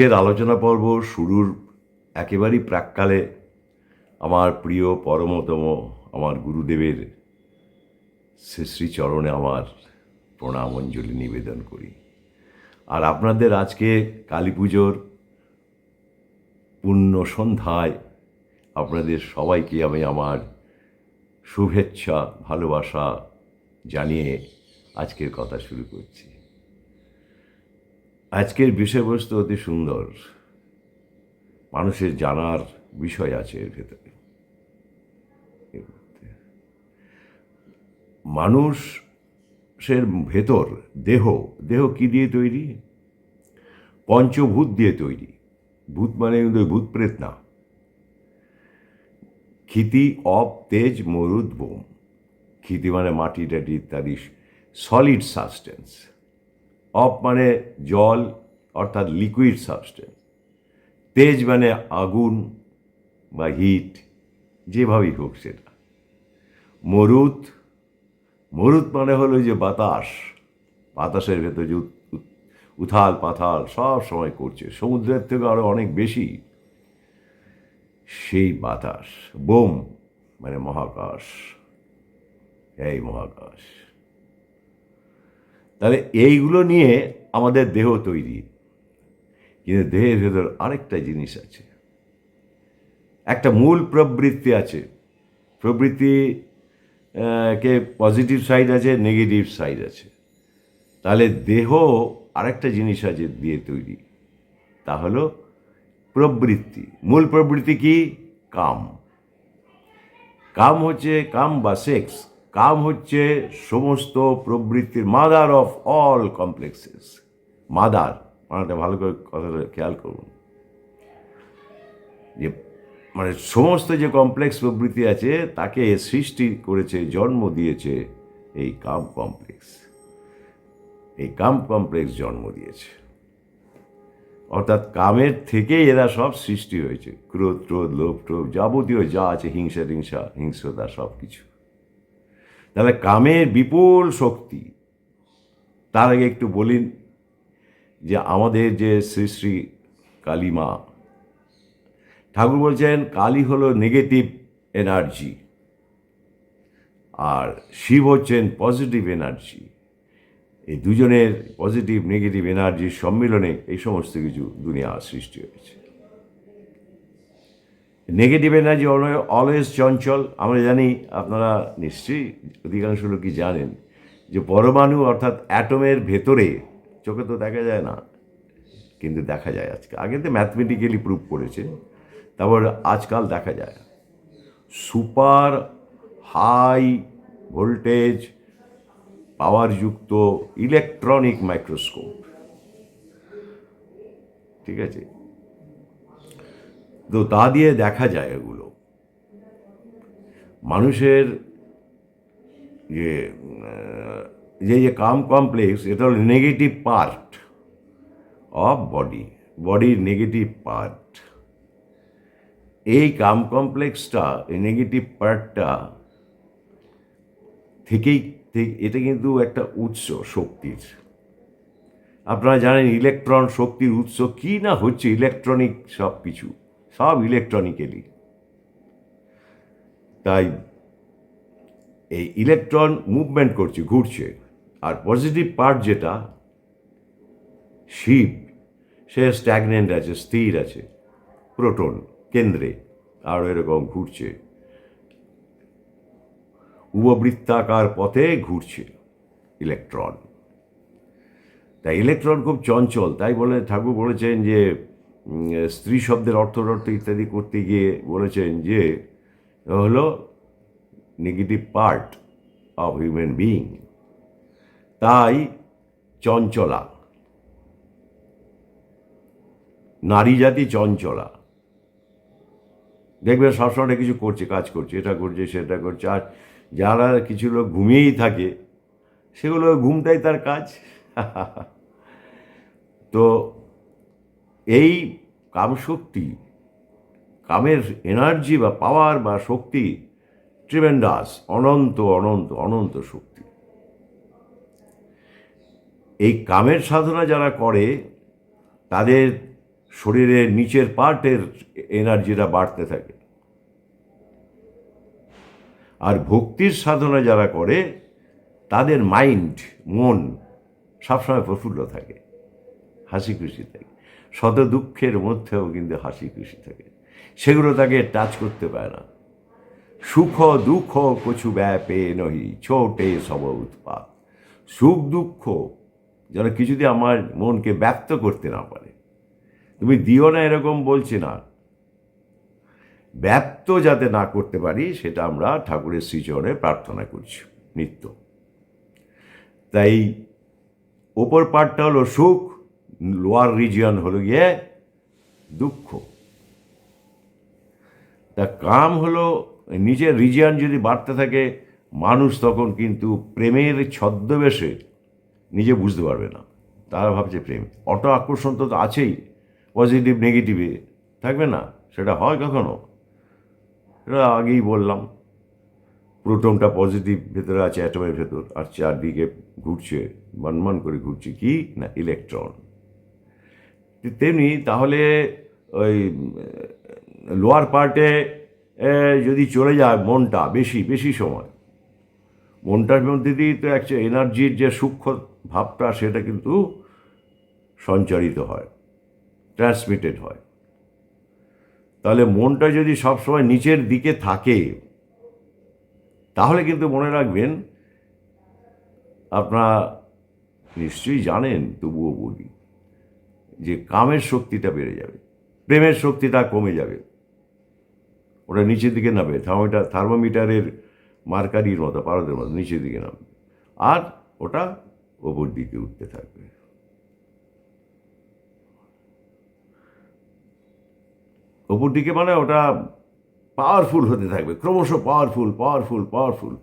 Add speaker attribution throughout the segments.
Speaker 1: আজকের আলোচনা পর্ব শুরুর একেবারেই প্রাককালে আমার প্রিয় পরমতম, আমার গুরুদেবের শ্রী শ্রীচরণে আমার প্রণাম অঞ্জলি নিবেদন করি। আর আপনাদের আজকে কালী পুজোর পূর্ণ সন্ধ্যায় আপনাদের সবাইকে আমি আমার শুভেচ্ছা, ভালোবাসা জানিয়ে আজকের কথা শুরু করছি। আজকের বিষয়বস্তু অতি সুন্দর। মানুষের জানার বিষয় আছে এর ভেতরে। মানুষের ভেতর দেহ দেহ কি দিয়ে তৈরি? পঞ্চভূত দিয়ে তৈরি। ভূত মানে কিন্তু ভূত প্রেত না। ক্ষিতি, অপ, তেজ, মরুদ, বোম। ক্ষিতি মানে মাটি টাটি ইত্যাদি সলিড সাবস্টেন্স অপ মানে জল, অর্থাৎ লিকুইড সাবস্টেন্স তেজ মানে আগুন বা হিট যেভাবেই হোক সেটা। মরুত মরুত মানে হলো যে বাতাস। বাতাসের ভেতর যে উথাল পাথাল সব সময় করছে। সমুদ্রের থেকে আরও অনেক বেশি সেই বাতাস। বোম মানে মহাকাশ। এই মহাকাশ। তাহলে এইগুলো নিয়ে আমাদের দেহ তৈরি। কিন্তু দেহের ভেতর আরেকটা জিনিস আছে। একটা মূল প্রবৃত্তি আছে। প্রবৃত্তি কে পজিটিভ সাইড আছে নেগেটিভ সাইড আছে। তাহলে দেহ আরেকটা জিনিস আছে দিয়ে তৈরি। তা হলো প্রবৃত্তি। মূল প্রবৃত্তি কি? কাম। কাম হচ্ছে, কাম বা সেক্স কাম হচ্ছে সমস্ত প্রবৃত্তির mother of all complexes mother মানে ভালো করে কথাটা খেয়াল করুন। যে মানে সমস্ত যে কমপ্লেক্স প্রবৃত্তি আছে, তাকে সৃষ্টি করেছে, জন্ম দিয়েছে এই কাম কমপ্লেক্স এই কাম কমপ্লেক্স জন্ম দিয়েছে। অর্থাৎ কামের থেকেই এরা সব সৃষ্টি হয়েছে। ক্রোধ ক্রোধ লোভ, টোভ, যাবতীয় যা আছে, হিংসা হিংসা হিংস্রতা সব কিছু তাহলে কামের বিপুল শক্তি। তার আগে একটু বলিন যে আমাদের যে শ্রী শ্রী কালী মা, ঠাকুর বলছেন কালী হলো নেগেটিভ এনার্জি আর শিব হচ্ছেন পজিটিভ এনার্জি এই দুজনের পজিটিভ নেগেটিভ এনার্জির সম্মিলনে এই সমস্ত কিছু দুনিয়া সৃষ্টি হয়েছে। নেগেটিভ এনার্জি অলওয়েজ চঞ্চল। আমরা জানি, আপনারা নিশ্চয়ই অধিকাংশ লোকই জানেন যে পরমাণু অর্থাৎ অ্যাটমের ভেতরে চোখে তো দেখা যায় না, কিন্তু দেখা যায় আজকে। আগে তো ম্যাথমেটিক্যালি প্রুভ করেছে, তারপর আজকাল দেখা যায়। সুপার হাই ভোল্টেজ পাওয়ারযুক্ত ইলেকট্রনিক মাইক্রোস্কোপ ঠিক আছে? তো তা দিয়ে দেখা যায় এগুলো। মানুষের যে যে যে কাম কমপ্লেক্স এটা হলো নেগেটিভ পার্ট অফ বডি বডির নেগেটিভ পার্ট এই কাম কমপ্লেক্সটা এই নেগেটিভ পার্টটা থেকেই এটা কিন্তু একটা উৎস শক্তির। আপনারা জানেন ইলেকট্রন শক্তির উৎস কি না হচ্ছে, ইলেকট্রনিক সব কিছু সব ইলেকট্রনিক্যালি তাই এই ইলেকট্রন মুভমেন্ট করছে, ঘুরছে। আর পজিটিভ পার্ট যেটা, শিব, সে স্ট্যাগনেন্ট আছে, স্থির আছে, প্রোটন কেন্দ্রে, আর এরকম ঘুরছে। উপবৃত্তাকার পথে ঘুরছে ইলেকট্রন। তাই ইলেকট্রন খুব চঞ্চল, তাই বলে ঠাকুর বলেছেন যে স্ত্রী শব্দের অর্থ অর্থ ইত্যাদি করতে গিয়ে বলেছেন যে হলো negative part of human being তাই চঞ্চলা, নারী জাতি চঞ্চলা। দেখবেন সবসময় কিছু করছে, কাজ করছে, এটা করছে, সেটা করছে, আর যারা কিছু লোক ঘুমিয়েই থাকে, সেগুলো ঘুমটাই তার কাজ। তো এই কামশক্তি, কামের এনার্জি বা পাওয়ার বা শক্তি ট্রিমেন্ডাস অনন্ত অনন্ত অনন্ত শক্তি। এই কামের সাধনা যারা করে, তাদের শরীরের নিচের পার্টের এনার্জিটা বাড়তে থাকে। আর ভক্তির সাধনা যারা করে, তাদের মাইন্ড মন সবসময় প্রফুল্ল থাকে, হাসি খুশি থাকে। শত দুঃখের মধ্যেও কিন্তু হাসি খুশি থাকে। সেগুলো তাকে টাচ করতে পারে না। সুখ, দুঃখ কছু ব্যাপে নহি, ছোটে সব উৎপাত। সুখ, দুঃখ যেন কিছুতে আমার মনকে ব্যক্ত করতে না পারে। তুমি দিও না এরকম বলছি না। ব্যক্ত যাতে না করতে পারি, সেটা আমরা ঠাকুরের শ্রীচরণে প্রার্থনা করছি, নিত্য। তাই ওপর পাঠটা হলো সুখ লোয়ার রিজিয়ন হলো গিয়ে দুঃখ। তা কাম হলো, নিজের রিজিয়ন যদি বাড়তে থাকে, মানুষ তখন কিন্তু প্রেমের ছদ্মবেশে নিজে বুঝতে পারবে না। তারা ভাবছে প্রেম। অটো আকর্ষণ তো আছেই পজিটিভ নেগেটিভে থাকবে না, সেটা হয় কখনো? সেটা আগেই বললাম। প্রোটনটা পজিটিভ ভেতরে আছে অ্যাটমের ভেতর। আর চারদিকে ঘুরছে, মনমন করে ঘুরছে কি? না ইলেকট্রন তেমনি তাহলে ওই লোয়ার পার্টে যদি চলে যায় মনটা বেশি বেশি সময়, মনটার মধ্যে দিয়েই তো একটা এনার্জির যে সূক্ষ্ম ভাবটা সেটা কিন্তু সঞ্চারিত হয় ট্রান্সমিটেড হয়। তাহলে মনটা যদি সবসময় নিচের দিকে থাকে, তাহলে কিন্তু মনে রাখবেন, আপনারা নিশ্চয়ই জানেন, তবুও বলি। যে কামের শক্তিটা বেড়ে যাবে, প্রেমের শক্তিটা কমে যাবে। ওটা নিচের দিকে নামবে, থার্মোমিটার, থার্মোমিটারের মার্কারির মতো, পারদের মতো, নিচের দিকে নামবে। আর ওটা ওপর দিকে উঠতে থাকবে। ওপর দিকে মানে ওটা পাওয়ারফুল হতে থাকবে, ক্রমশ পাওয়ারফুল পাওয়ারফুল পাওয়ারফুল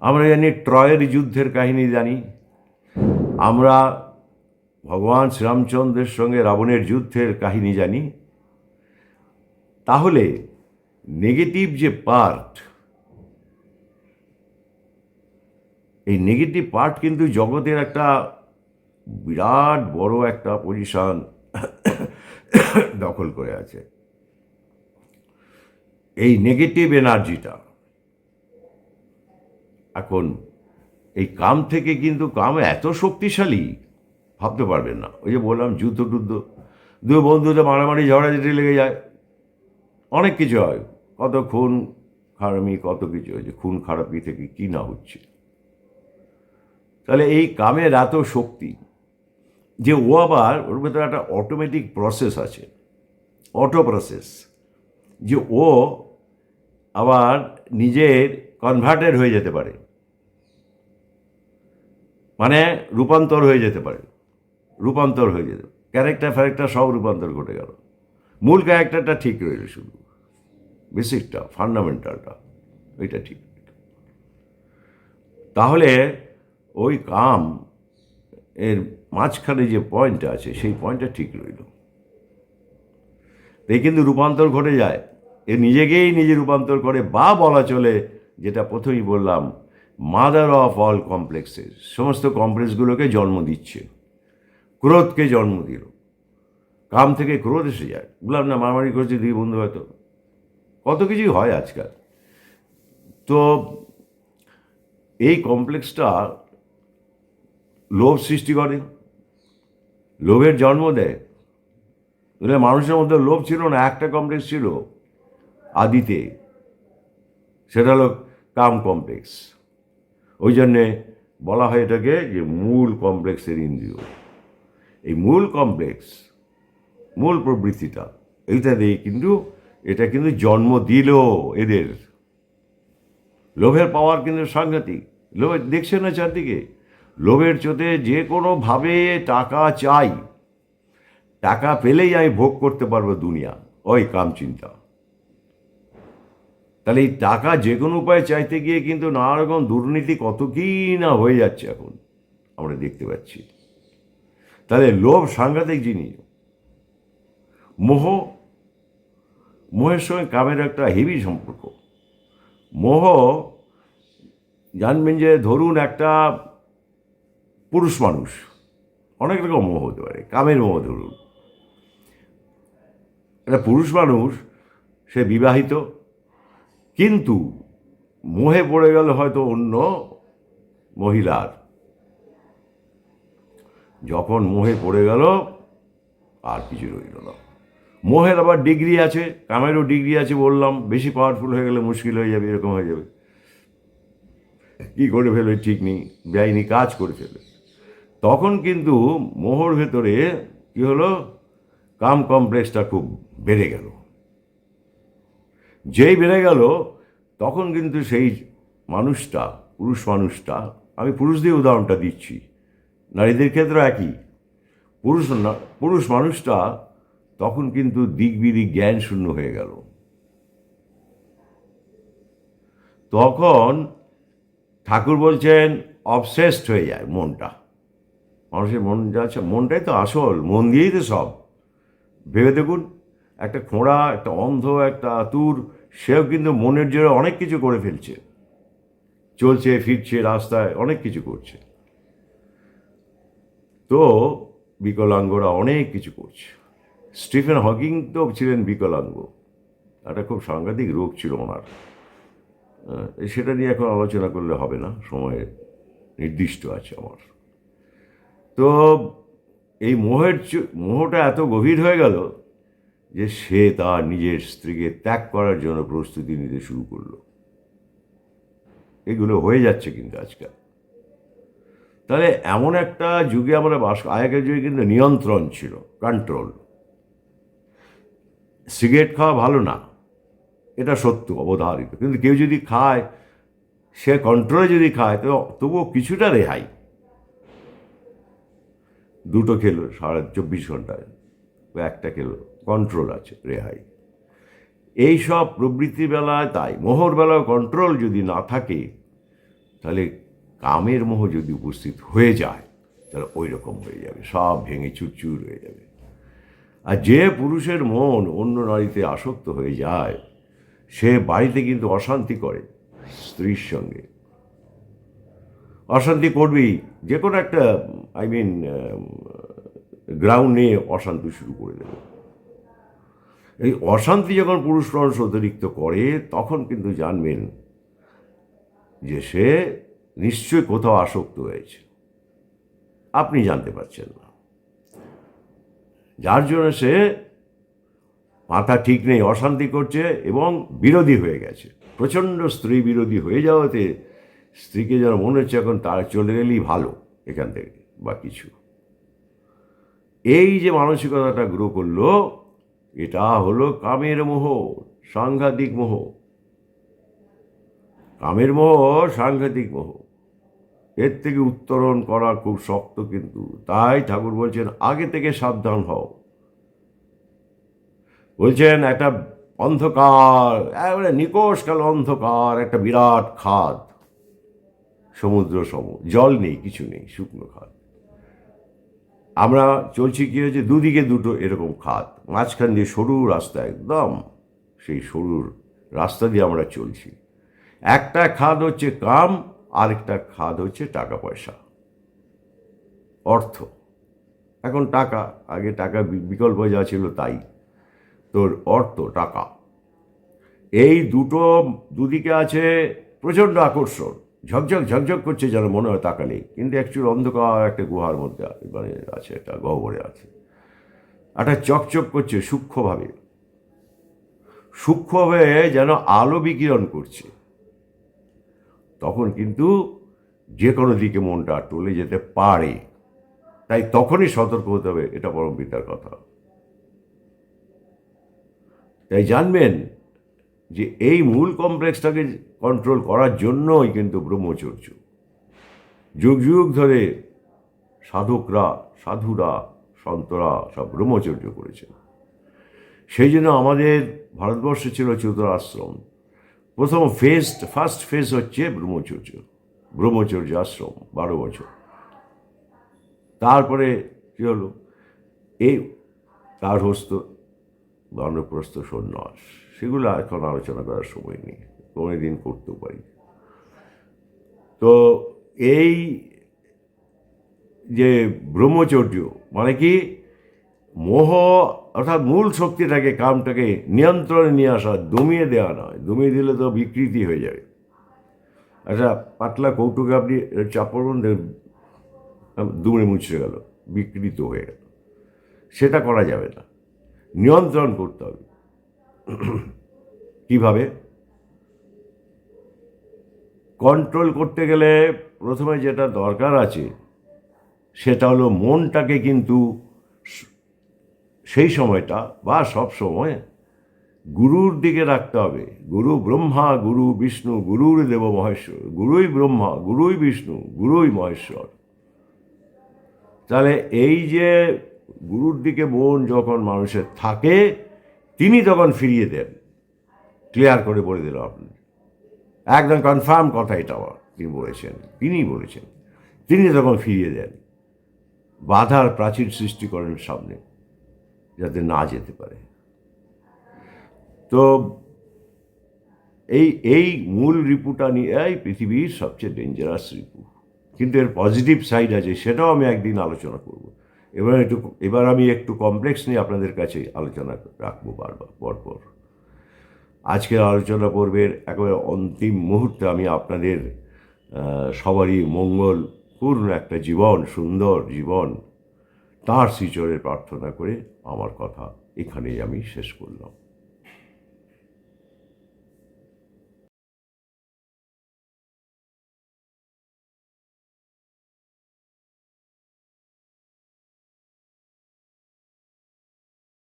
Speaker 1: আমরা জানি ট্রয়ের যুদ্ধের কাহিনী জানি। আমরা ভগবান শ্রীরামচন্দ্রের সঙ্গে রাবণের যুদ্ধের কাহিনী জানি, তাহলে নেগেটিভ যে পার্ট এই নেগেটিভ পার্ট কিন্তু জগতের একটা বিরাট বড় একটা পজিশন দখল করে আছে। এই নেগেটিভ এনার্জিটা এখন এই কাম থেকে কিন্তু কাম এত শক্তিশালী ভাবতে পারবেন না। ওই যে বললাম, যুদ্ধ টুদ্ধ। দু বন্ধুতে মারামারি ঝগড়াঝাটি লেগে যায়। অনেক কিছু হয়। কত খুন খারামি কত কিছু হয়েছে খুন খারাপি থেকে কি না হচ্ছে। তাহলে এই কামের এত শক্তি যে ও আবার, ওর ভেতরে একটা অটোমেটিক প্রসেস আছে। অটো প্রসেস যে ও আবার নিজের কনভার্টেড হয়ে যেতে পারে। মানে রূপান্তর হয়ে যেতে পারে। রূপান্তর হয়ে যেত। ক্যারেক্টার ফ্যারেক্টার সব রূপান্তর ঘটে গেল। মূল ক্যারেক্টারটা ঠিক রইল শুধু। বেসিকটা ফান্ডামেন্টালটা ওইটা ঠিক। তাহলে ওই কাম এর মাঝখানে যে পয়েন্টটা আছে, সেই পয়েন্টটা ঠিক রইল। এই কিন্তু রূপান্তর ঘটে যায়। এ নিজেকেই নিজে রূপান্তর করে বা বলা চলে, যেটা প্রথমেই বললাম মাদার অফ অল কমপ্লেক্সেস সমস্ত কমপ্লেক্সগুলোকে জন্ম দিচ্ছে। ক্রোধকে জন্ম দিল। কাম থেকে ক্রোধ এসে যায়। বললাম, না, মারামারি করেছে দুই বন্ধু হয়তো কত কিছুই হয় আজকাল। তো এই কমপ্লেক্সটা লোভ সৃষ্টি করে। লোভের জন্ম দেয়। মানুষের মধ্যে লোভ ছিল না, একটা কমপ্লেক্স ছিল আদিতে। সেটা হলো কাম কমপ্লেক্স। ওই জন্যে বলা হয় এটাকে যে মূল কমপ্লেক্সের ইন্দ্রিয়। এই মূল কমপ্লেক্স মূল প্রবৃত্তিটা, এইটা দিয়ে কিন্তু, এটা কিন্তু জন্ম দিল এদের। লোভের পাওয়ার কিন্তু সাংঘাতিক। লোভে দেখছে না চারদিকে? লোভের চোটে যে কোনোভাবে টাকা চাই, টাকা পেলেই আমি ভোগ করতে পারব দুনিয়া। ওই কাম চিন্তা তাহলে এই টাকা যে কোনো উপায়ে চাইতে গিয়ে কিন্তু নানা রকম দুর্নীতি কত কি না হয়ে যাচ্ছে এখন, আমরা দেখতে পাচ্ছি। তাহলে লোভ সাংঘাতিক জিনিস। মোহ, মোহের সঙ্গে কামের একটা হেভি সম্পর্ক। মোহ জানবেন যে ধরুন একটা পুরুষ মানুষ, অনেক রকম মোহ হতে পারে, কামের মোহ ধরুন। একটা পুরুষ মানুষ, সে বিবাহিত, কিন্তু মোহে পড়ে গেল হয়তো অন্য মহিলার। যখন মোহে পড়ে গেল, আর কিছু রইল না। মোহের আবার ডিগ্রি আছে, কামেরও ডিগ্রি আছে বললাম, বেশি পাওয়ারফুল হয়ে গেলে মুশকিল হয়ে যাবে, এরকম হয়ে যাবে। কি করে ফেলে ঠিক নেই, বেআইনি কাজ করে ফেলে তখন কিন্তু মোহর ভেতরে কি হলো? কাম কমপ্লেক্সটা খুব বেড়ে গেল। যেই বেড়ে গেল, তখন কিন্তু সেই মানুষটা, পুরুষ মানুষটা, আমি পুরুষদের উদাহরণটা দিচ্ছি নারীদের ক্ষেত্রে একই। পুরুষ পুরুষ মানুষটা তখন কিন্তু দিকবিদিক জ্ঞান শূন্য হয়ে গেল। তখন ঠাকুর বলছেন অবসেসড হয়ে যায় মনটা। মানুষের মন যা আছে, মনটাই তো আসল, মন দিয়েই তো সব। ভেবে দেখুন, একটা খোঁড়া, একটা অন্ধ, একটা আতুর, সেও কিন্তু মনের জোরে অনেক কিছু করে ফেলছে। চলছে, ফিরছে রাস্তায়, অনেক কিছু করছে। তো বিকলাঙ্গরা অনেক কিছু করছে। স্টিফেন হকিং তো ছিলেন বিকলাঙ্গ। একটা খুব সাংঘাতিক রোগ ছিল ওনার। সেটা নিয়ে এখন আলোচনা করলে হবে না, সময় নির্দিষ্ট আছে আমার। তো এই মোহের মোহটা এত গভীর হয়ে গেল যে সে তার নিজের স্ত্রীকে ত্যাগ করার জন্য প্রস্তুতি নিতে শুরু করল। এগুলো হয়ে যাচ্ছে কিন্তু আজকাল। তাহলে এমন একটা যুগে আমরা বাস আগেকার যুগে কিন্তু নিয়ন্ত্রণ ছিল কন্ট্রোল সিগারেট খাওয়া ভালো না, এটা সত্য, অবধারিত। কিন্তু কেউ যদি খায়, সে কন্ট্রোলে যদি খায়, তো তবুও কিছুটা রেহাই। দুটো খেলো সাড়ে চব্বিশ ঘন্টায় একটা খেলো কন্ট্রোল আছে, রেহাই। এই সব প্রবৃত্তির বেলায় তাই মোহর বেলায় কন্ট্রোল যদি না থাকে, তাহলে কামের মোহ যদি উপস্থিত হয়ে যায়, তাহলে ওই রকম হয়ে যাবে, সব ভেঙে চুরচুর হয়ে যাবে। আর যে পুরুষের মন অন্য নারীতে আসক্ত হয়ে যায়, সে বাড়িতে কিন্তু অশান্তি করে স্ত্রীর সঙ্গে। অশান্তি করবেই যে কোনো একটা, আই মিন গ্রাউন্ড নিয়ে অশান্তি শুরু করে দেবে। এই অশান্তি যখন পুরুষ মানুষ অতিরিক্ত করে, তখন কিন্তু জানবেন যে সে নিশ্চয় কোথাও আসক্ত হয়েছে। আপনি জানতে পারছেন না। যার জন্য সে মাথা ঠিক নেই, অশান্তি করছে এবং বিরোধী হয়ে গেছে। প্রচণ্ড স্ত্রী বিরোধী হয়ে যাওয়াতে স্ত্রীকে যেন মনে হচ্ছে এখন তার চলে গেলেই ভালো এখান থেকে বা কিছু। এই যে মানসিকতাটা গ্রো করল, এটা হলো কামের মোহ, সাংঘাতিক মোহ। কামের মোহ, সাংঘাতিক মোহ। এর থেকে উত্তরণ করা খুব শক্ত কিন্তু। তাই ঠাকুর বলছেন, আগে থেকে সাবধান হও। বলছেন, একটা অন্ধকার নিকোষ কাল অন্ধকার, একটা বিরাট খাদ, সমুদ্র সম, জল নেই, কিছু নেই, শুকনো খাদ। আমরা চলছি কি হয়েছে দুদিকে দুটো এরকম খাদ, মাঝখান দিয়ে সরু রাস্তা একদম, সেই সরুর রাস্তা দিয়ে আমরা চলছি। একটা খাদ হচ্ছে কাম আরেকটা খাদ হচ্ছে টাকা পয়সা। অর্থ। এখন টাকা, আগে টাকা বিকল্প যা ছিল তাই। তোর অর্থ, টাকা। এই দুটো দুদিকে আছে প্রচণ্ড আকর্ষণ। ঝকঝক ঝকঝক করছে যেন মনে হয় তাকালে। কিন্তু অ্যাকচুয়াল অন্ধকার একটা গুহার মধ্যে মানে আছে, একটা গহ্বরে আছে। একটা চকচক করছে সূক্ষ্মভাবে। সূক্ষ্মভাবে যেন আলো বিকিরণ করছে। তখন কিন্তু যে কোনো দিকে মনটা টলে যেতে পারে। তাই তখনই সতর্ক হতে হবে, এটা পরম পিতার কথা। তাই জানবেন যে এই মূল কমপ্লেক্সটাকে কন্ট্রোল করার জন্যই কিন্তু ব্রহ্মচর্য। যুগ যুগ ধরে সাধকরা, সাধুরা, সন্তরা সব ব্রহ্মচর্য করেছেন। সেই জন্য আমাদের ভারতবর্ষে ছিল চতুরাশ্রম। প্রথম ফেজ ফার্স্ট ফেজ হচ্ছে ব্রহ্মচর্য ব্রহ্মচর্য আশ্রম, বারো বছর। তারপরে কী হলো? এই কারহস্ত বানপ্রস্থ সন্ন্যাস, সেগুলো এখন আলোচনা করার সময় নেই, কোনো দিন করতেও পারি। তো এই যে ব্রহ্মচর্য মানে কি মোহ, অর্থাৎ মূল শক্তিটাকে কামটাকে নিয়ন্ত্রণে নিয়ে আসা, দমিয়ে দেওয়া নয়। দমিয়ে দিলে তো বিকৃতি হয়ে যাবে। আচ্ছা পাতলা কৌটুকে আপনি চাপড়ুন দুমড়ে মুচড়ে গেল, বিকৃত হয়ে গেল। সেটা করা যাবে না। নিয়ন্ত্রণ করতে হবে। কীভাবে? কন্ট্রোল করতে গেলে প্রথমে যেটা দরকার আছে, সেটা হলো মনটাকে কিন্তু সেই সময়টা বা সব সময় গুরুর দিকে রাখতে হবে। গুরু ব্রহ্মা, গুরু বিষ্ণু, গুরুর দেব মহেশ্বর, গুরুই ব্রহ্মা, গুরুই বিষ্ণু, গুরুই মহেশ্বর। তাহলে এই যে গুরুর দিকে মন যখন মানুষের থাকে, তিনি তখন ফিরিয়ে দেন। ক্লিয়ার করে বলে দিল আপনি। একদম কনফার্ম কথা এটা আমার। তিনি বলেছেন, তিনিই বলেছেন। তিনি তখন ফিরিয়ে দেন, বাধার প্রাচীর সৃষ্টি করেন সামনে। যাতে না যেতে পারে। তো এই এই মূল রিপুটা নিয়ে, এই পৃথিবীর সবচেয়ে ডেঞ্জারাস রিপু। কিন্তু এর পজিটিভ সাইড আছে, সেটাও আমি একদিন আলোচনা করব। এবার একটু, এবার আমি একটু কমপ্লেক্স নিয়ে আপনাদের কাছে আলোচনা রাখব বারবার, পরপর। আজকের আলোচনা পর্বের একেবারে অন্তিম মুহূর্তে আমি আপনাদের সবারই মঙ্গলপূর্ণ একটা জীবন, সুন্দর জীবন তাঁর শ্রীচরে প্রার্থনা করে আমার কথা এখানেই আমি শেষ করলাম।